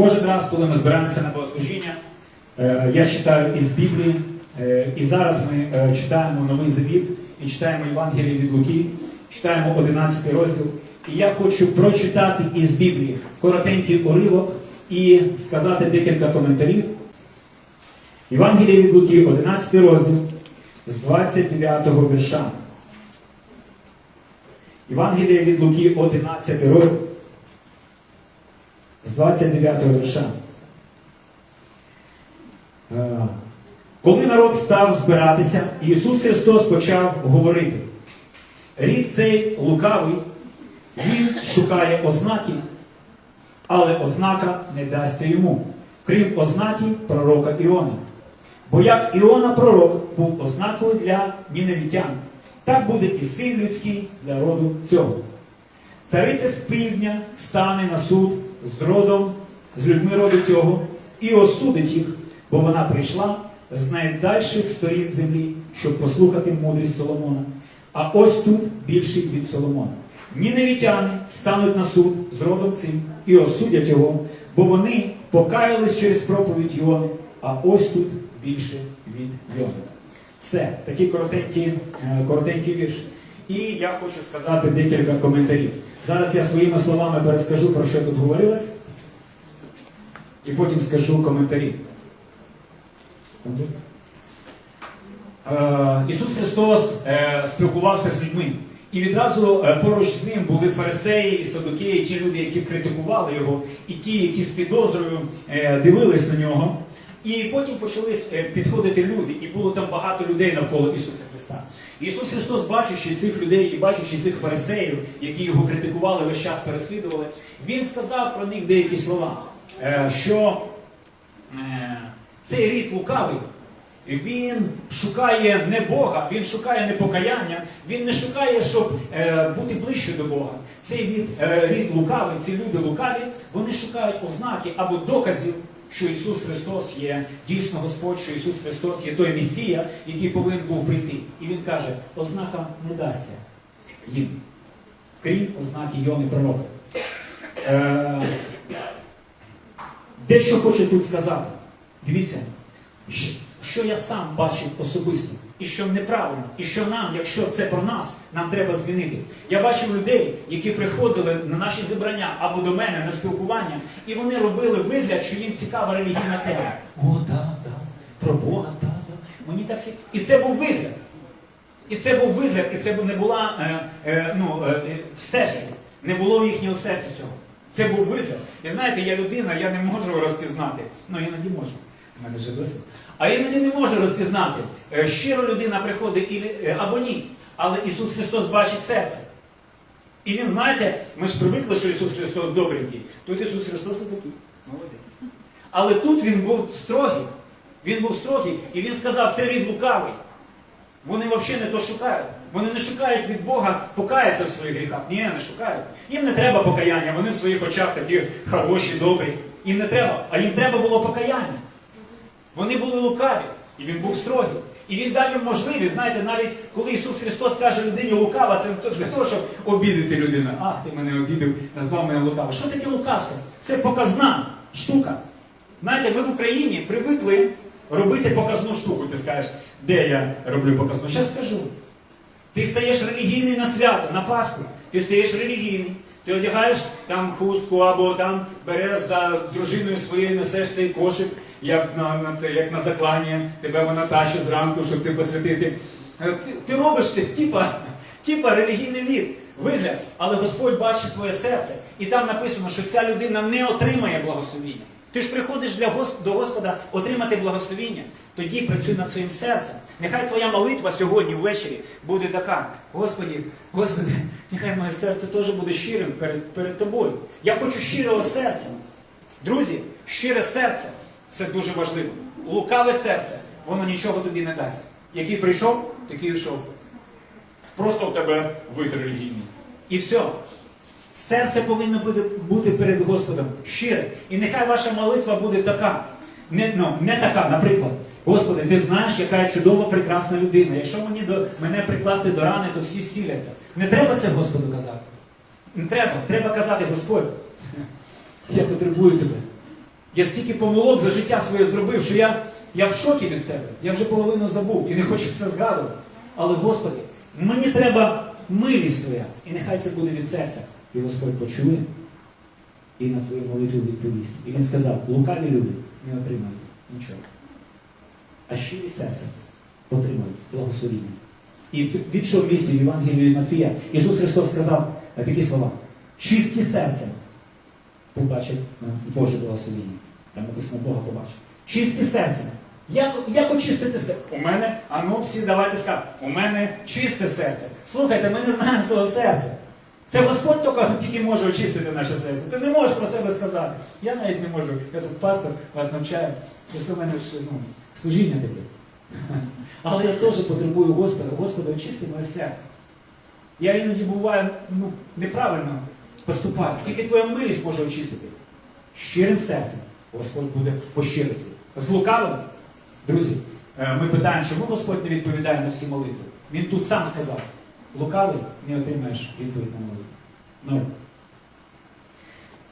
Кожен раз, коли ми збираємося на богослужіння, е, я читаю із Біблії, е, і зараз ми е, читаємо Новий Завіт і читаємо Євангеліє від Луки, читаємо 11 розділ. І я хочу прочитати із Біблії коротенький уривок і сказати декілька коментарів. Євангеліє від Луки, 11 розділ з 29 вірша. Євангеліє від Луки, 11 розділ з 29 вірша. Е, Коли народ став збиратися, Ісус Христос почав говорити. Рід цей лукавий, він шукає ознаки, але ознака не дасться йому, крім ознаки пророка Іона. Бо як Іона пророк був ознакою для ніневітян, так буде і син людський для роду цього. Цариця з півдня стане на суд з родом, з людьми роду цього, і осудить їх, бо вона прийшла з найдальших сторін землі, щоб послухати мудрість Соломона. А ось тут більший від Соломона. Ніневітяни стануть на суд з родом цим і осудять його, бо вони покаялись через проповідь Йони, а ось тут більше від Йони. Все, такий коротенький, е, коротенький вірш. І я хочу сказати декілька коментарів. Зараз я своїми словами перескажу, про що тут говорилось, і потім скажу коментарі. Е, Ісус Христос е, спілкувався з людьми. І відразу е, поруч з ним були фарисеї і садукеї, ті люди, які критикували його, і ті, які з підозрою дивились на нього. І потім почали е, підходити люди, і було там багато людей навколо Ісуса Христа. Ісус Христос, бачачи цих людей і бачачи цих фарисеїв, які його критикували, весь час переслідували, Він сказав про них деякі слова, е, що е, цей рід лукавий. Він шукає не Бога, він шукає не покаяння, він не шукає, щоб е, бути ближче до Бога. Цей від, е, рід лукавий, ці люди лукаві, вони шукають ознаки або доказів, що Ісус Христос є дійсно Господь, що Ісус Христос є той Месія, який повинен був прийти. І Він каже, ознака не дасться їм, крім ознаки Йони Пророка. Е, дещо хочу тут сказати. Дивіться, що- я сам бачив особисто, і що неправильно, і що нам, якщо це про нас, нам треба змінити. Я бачив людей, які приходили на наші зібрання або до мене на спілкування, і вони робили вигляд, що їм цікава релігійна тема. О, да, да, про Бога, да, да. Мені так всі. І це був вигляд. І це був вигляд, і це не була е, е, ну, е, е, в серці. Не було їхнього серця цього. Це був вигляд. І знаєте, я людина, я не можу розпізнати. Ну, іноді можу. Мене досить. А іноді не можу розпізнати. Е, Щиро людина приходить е, або ні. Але Ісус Христос бачить серце. І він, знаєте, ми ж привикли, що Ісус Христос добренький. Тут Ісус Христос і такий. Молодець. Але тут він був строгий. Він був строгий, і він сказав, це рід лукавий. Вони взагалі не то шукають. Вони не шукають від Бога покаятися в своїх гріхах. Ні, не шукають. Їм не треба покаяння, вони в своїх очах такі хороші, добрі. Їм не треба, а їм треба було покаяння. Вони були лукаві, і він був строгий. І він дав їм можливість, знаєте, навіть коли Ісус Христос каже людині лукава, це для того, щоб обідати людину. Ах, ти мене обідав, назвав мене лукавим. Що таке лукавство? Це показна штука. Знаєте, ми в Україні привикли робити показну штуку. Ти скажеш, де я роблю показну? Зараз скажу. Ти стаєш релігійний на свято, на Пасху. Ти стаєш релігійний. Ти одягаєш там хустку або там береш за дружиною своєю несеш цей кошик, як на, на це, як на заклання, тебе вона тащить зранку, щоб ти посвятити. Е, Ти, ти робиш ти, типа, типа релігійний від, вигляд, але Господь бачить твоє серце. І там написано, що ця людина не отримає благословіння. Ти ж приходиш для Гос- до Господа отримати благословіння. Тоді працюй над своїм серцем. Нехай твоя молитва сьогодні ввечері буде така. Господі, Господи, нехай моє серце теж буде щирим перед, перед тобою. Я хочу щирого серця. Друзі, щире серце це дуже важливо. Лукаве серце, воно нічого тобі не дасть. Який прийшов, такий йшов. Просто у тебе вид релігійний. І все. Серце повинно бути, перед Господом щире. І нехай ваша молитва буде така. Не, ну, не така, наприклад. Господи, ти знаєш, яка я чудова, прекрасна людина. Якщо мені до, мене прикласти до рани, то всі зціляться. Не треба це Господу казати. Не треба. Треба казати, Господь, я потребую тебе. Я стільки помилок за життя своє зробив, що я, я в шокі від себе. Я вже половину забув і не хочу це згадувати. Але, Господи, мені треба милість Твоя. І нехай це буде від серця. І Господь почує і на твою молитву відповість. І він сказав, лукаві люди не отримають нічого. А щирі серця отримають благословіння. І в іншому місці в Євангелії Матфія Ісус Христос сказав такі слова: чисті серця побачать е, Боже благословіння. Там написано Бога побачить. Чисті серця. Як, як очистити серце? У мене, а ну всі давайте скажемо, у мене чисте серце. Слухайте, ми не знаємо свого серця. Це Господь тільки, тільки може очистити наше серце. Ти не можеш про себе сказати. Я навіть не можу. Я тут пастор вас навчаю. Просто в мене ж ну, служіння таке. Але я теж потребую Господа. Господа, очисти моє серце. Я іноді буваю ну, неправильно поступати. Тільки твоя милість може очистити. Щирим серцем Господь буде по щирості. З лукавим, друзі, е, ми питаємо, чому Господь не відповідає на всі молитви. Він тут сам сказав, лукавий не отримаєш відповідь на молитву. Ну.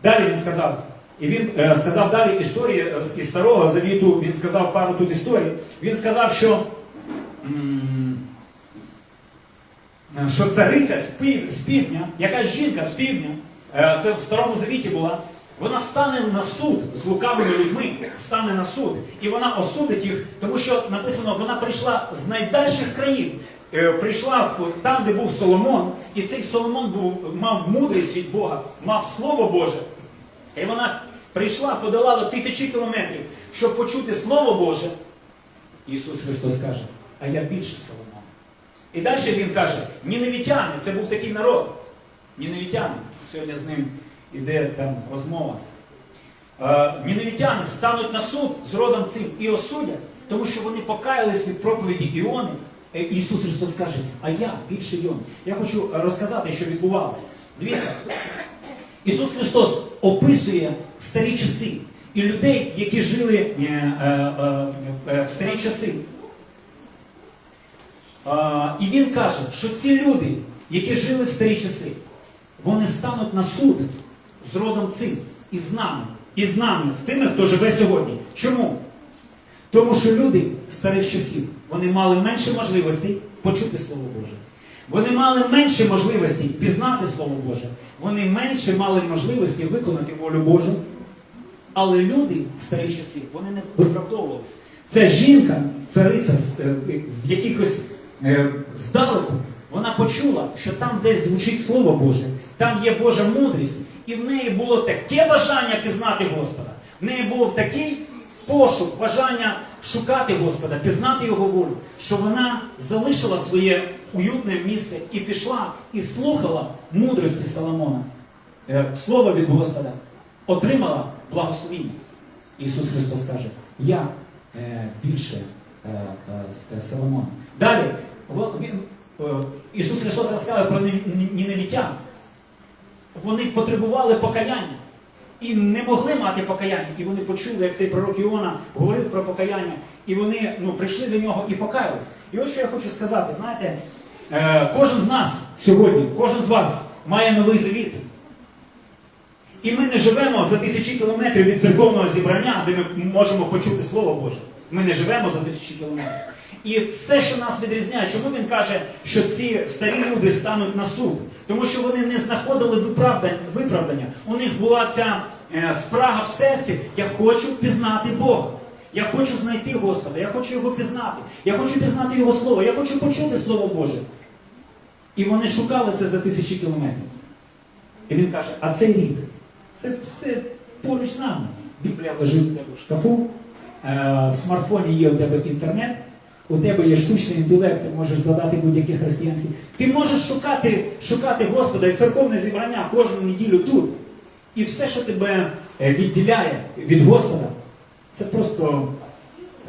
Далі він сказав, і він е, сказав далі історії е, із Старого Завіту, він сказав пару тут історій. Він сказав, що, е, що цариця з, півдня, якась жінка з півдня, е, це в Старому Завіті була, вона стане на суд з лукавими людьми, стане на суд, і вона осудить їх, тому що написано, вона прийшла з найдальших країн. Е, Прийшла там, де був Соломон, і цей Соломон був, мав мудрість від Бога, мав Слово Боже. І вона прийшла, подолала тисячі кілометрів, щоб почути Слово Боже. Ісус Христос каже, а я більше Соломона. І далі Він каже, ніневітяни, це був такий народ. Ніневітяни. Сьогодні з ним іде там розмова. Е, Ніневітяни стануть на суд з родом цим і осудять, тому що вони покаялись від проповіді Іони. Е, Ісус Христос каже, а я більше Іони. Я хочу розказати, що відбувалося. Дивіться, Ісус Христос описує старі часи і людей, які жили е, в старі часи. І він каже, що ці люди, які жили в старі часи, вони стануть на суд з родом цим і з нами, і з нами, з тими, хто живе сьогодні. Чому? Тому що люди старих часів вони мали менше можливостей почути Слово Боже. Вони мали менше можливостей пізнати Слово Боже. Вони менше мали можливості виконати волю Божу. Але люди старих часів вони не виправдовувалися. Ця жінка, цариця з, е, якихось здалеку, вона почула, що там десь звучить Слово Боже, там є Божа мудрість, і в неї було таке бажання пізнати Господа. В неї був такий пошук, бажання шукати Господа, пізнати Його волю, що вона залишила своє уютне місце і пішла і слухала мудрості Соломона, е, слово від Господа, отримала благословіння. Ісус Христос каже, я е, більше е, е, е, Соломона. Далі він, е, Ісус Христос розказує про ні- ні- ніневітян. Вони потребували покаяння і не могли мати покаяння. І вони почули, як цей пророк Іона говорив про покаяння, і вони ну, прийшли до нього і покаялись. І ось що я хочу сказати, знаєте, е, кожен з нас сьогодні, кожен з вас має новий завіт. І ми не живемо за тисячі кілометрів від церковного зібрання, де ми можемо почути Слово Боже. Ми не живемо за тисячі кілометрів. І все, що нас відрізняє, чому він каже, що ці старі люди стануть на суд? Тому що вони не знаходили виправдання. У них була ця е, спрага в серці. Я хочу пізнати Бога. Я хочу знайти Господа, я хочу його пізнати. Я хочу пізнати Його Слово, я хочу почути Слово Боже. І вони шукали це за тисячі кілометрів. І він каже, а цей рік, це все поруч з нами. Біблія лежить у тебе в шкафу, е, в смартфоні є у тебе інтернет, у тебе є штучний інтелект, ти можеш задати будь-які християнські. Ти можеш шукати, шукати Господа і церковне зібрання кожну неділю тут. І все, що тебе е, відділяє від Господа, це просто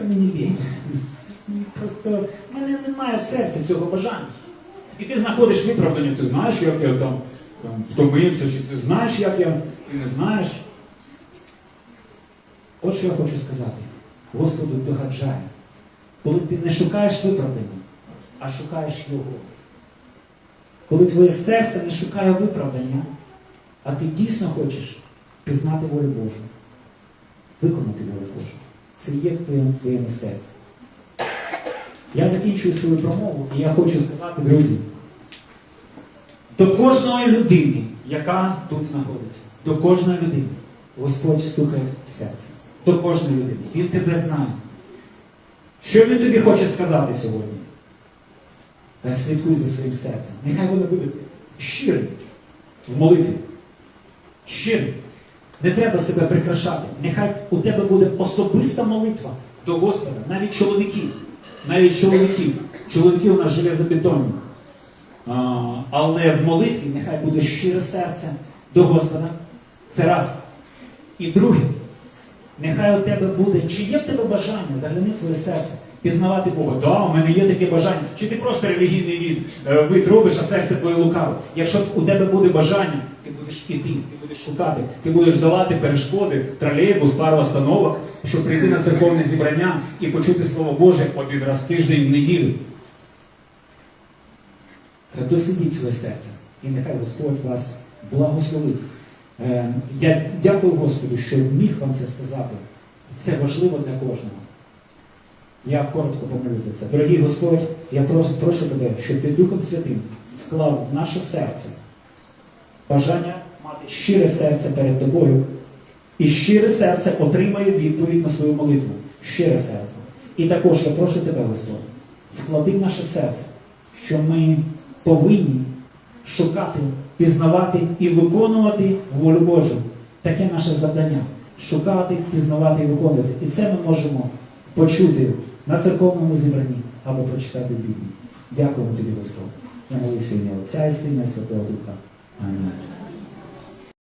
мені лінь. Просто в мене немає в серці цього бажання. І ти знаходиш виправдання, ти знаєш, як я там, втомився, чи ти знаєш, як я, ти не знаєш. От що я хочу сказати. Господу догаджає. Коли ти не шукаєш виправдання, а шукаєш Його. Коли твоє серце не шукає виправдання, а ти дійсно хочеш пізнати волю Божу. виконати волю Божу. Це є в твоєму, твоєму серці. Я закінчую свою промову, і я хочу сказати, друзі, до кожної людини, яка тут знаходиться, до кожної людини, Господь стукає в серце. До кожної людини. Він тебе знає. Що він тобі хоче сказати сьогодні? Та слідкуй за своїм серцем. Нехай воно буде щирим в молитві. Щирим. Не треба себе прикрашати. Нехай у тебе буде особиста молитва до Господа, навіть чоловіків. Навіть чоловіків. Чоловіки у нас железобетонні. А, але в молитві нехай буде щире серце до Господа. Це раз. І друге, нехай у тебе буде, чи є в тебе бажання, загляни в твоє серце, пізнавати Бога. Да, у мене є таке бажання. Чи ти просто релігійний від, е, вид робиш, а серце твоє лукаве. Якщо у тебе буде бажання, ти будеш іти, ти будеш шукати, ти будеш давати перешкоди, тролейбус, пару остановок, щоб прийти на церковне зібрання і почути Слово Боже один раз в тиждень в неділю. Дослідіть своє серце, і нехай Господь вас благословить. Е, Я дякую Господу, що міг вам це сказати. Це важливо для кожного. Я коротко помолюсь за це. Дорогий Господь, я прошу тебе, щоб ти Духом Святим вклав в наше серце бажання мати щире серце перед тобою. І щире серце отримає відповідь на свою молитву. Щире серце. І також я прошу тебе, Господь, вклади в наше серце, що ми повинні шукати, пізнавати і виконувати волю Божу. Таке наше завдання. Шукати, пізнавати і виконувати. І це ми можемо почути на церковному зібранні або прочитати в Біблії. Дякуємо тобі, Господь. Я молюся ім'я Отця і Сина і Святого Духа. Амінь.